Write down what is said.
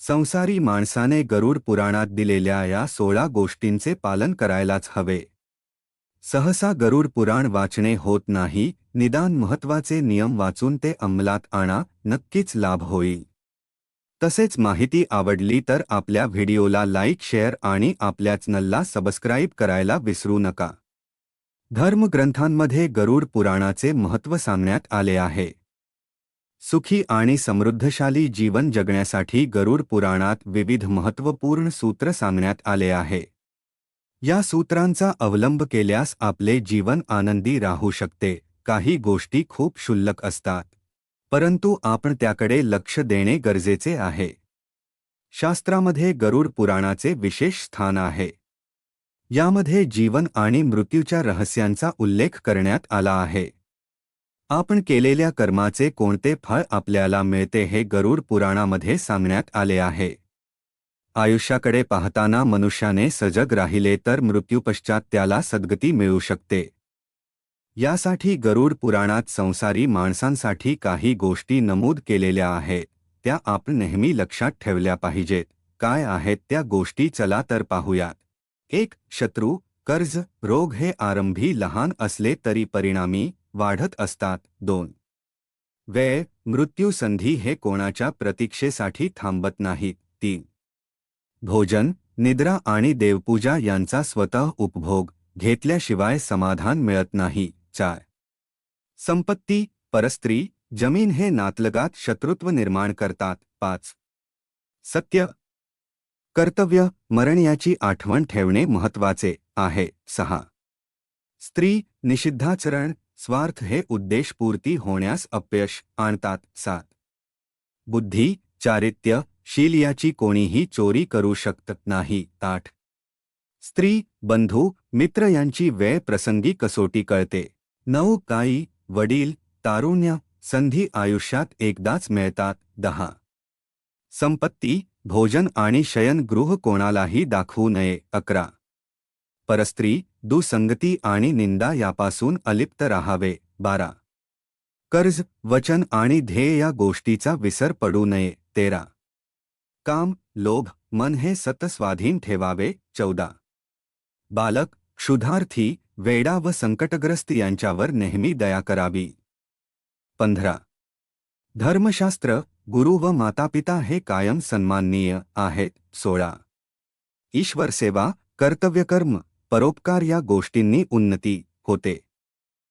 संसारी माणसाने गरुड पुराणात दिलेल्या या सोळा गोष्टींचे पालन करायलाच हवे. सहसा गरुड पुराण वाचणे होत नाही निदान महत्त्वाचे नियम वाचून ते अंमलात आणा नक्कीच लाभ होईल. तसेच माहिती आवडली तर आपल्या व्हिडिओला लाईक शेअर आणि आपल्या चॅनलला सबस्क्राईब करायला विसरू नका. धर्मग्रंथांमध्ये गरुड पुराणाचे महत्त्व सांगण्यात आले आहे. सुखी आणि समृद्धशाली जीवन जगण्यासाठी गरुड पुराणात विविध महत्त्वपूर्ण सूत्र सांगण्यात आले आहे. या सूत्रांचा अवलंब केल्यास आपले जीवन आनंदी राहू शकते काही गोष्टी खूप क्षुल्लक असतात. परंतु आपण त्याकडे लक्ष देणे गरजेचे आहे. शास्त्रामध्ये गरुड पुराणाचे विशेष स्थान आहे. यामध्ये जीवन आणि मृत्यूच्या रहस्यांचा उल्लेख करण्यात आला आहे. आपण केलेल्या कर्माचे कोणते फळ आपल्याला मिळते हे गरुड पुराणामध्ये सांगण्यात आले आहे. आयुष्याकडे पाहताना मनुष्याने सजग राहिले तर मृत्यूपश्चात त्याला सद्गती मिळू शकते. यासाठी गरुड पुराणात संसारी माणसांसाठी काही गोष्टी नमूद केलेल्या आहेत त्या आपण नेहमी लक्षात ठेवल्या पाहिजेत. काय आहेत त्या गोष्टी चला तर पाहूयात. एक शत्रू कर्ज रोग हे आरंभी लहान असले तरी परिणामी वाढत असतात. दोन. वेळ मृत्यू संधी हे कोणाच्या प्रतीक्षेसाठी थांबत नाहीत. तीन. भोजन निद्रा आणि देवपूजा यांचा स्वतः उपभोग घेतल्याशिवाय समाधान मिळत नाही. चार. संपत्ती परस्त्री जमीन हे नातलगात शत्रुत्व निर्माण करतात. पाच. सत्य कर्तव्य मरण याची आठवण ठेवणे महत्त्वाचे आहे. सहा. स्त्री निषिद्धाचरण स्वार्थ हे उद्देशपूर्ती होण्यास अपयश आणतात. सात. बुद्धी चारित्य शील याची कोणीही चोरी करू शकत नाही. आठ. स्त्री बंधू मित्र यांची वेळ प्रसंगी कसोटी कळते. नऊ काई वडील तारुण्य संधी आयुष्यात एकदाच मिळतात. दहा. संपत्ती भोजन आणि शयनगृह कोणालाही दाखवू नये. अकरा. परस्त्री दुसंगती आणि निंदा यापासून अलिप्त राहावे. बारा. कर्ज वचन आणि ध्येय या गोष्टीचा विसर पडू नये. तेरा. काम लोभ मन हे सतस्वाधीन ठेवावे. चौदा. बालक क्षुधार्थी वेडा व संकटग्रस्त यांच्यावर नेहमी दया करावी. पंधरा. धर्मशास्त्र गुरु व मातापिता हे कायम सन्माननीय आहेत. सोळा. ईश्वरसेवा कर्तव्यकर्म परोपकार या गोष्टींनी उन्नती होते.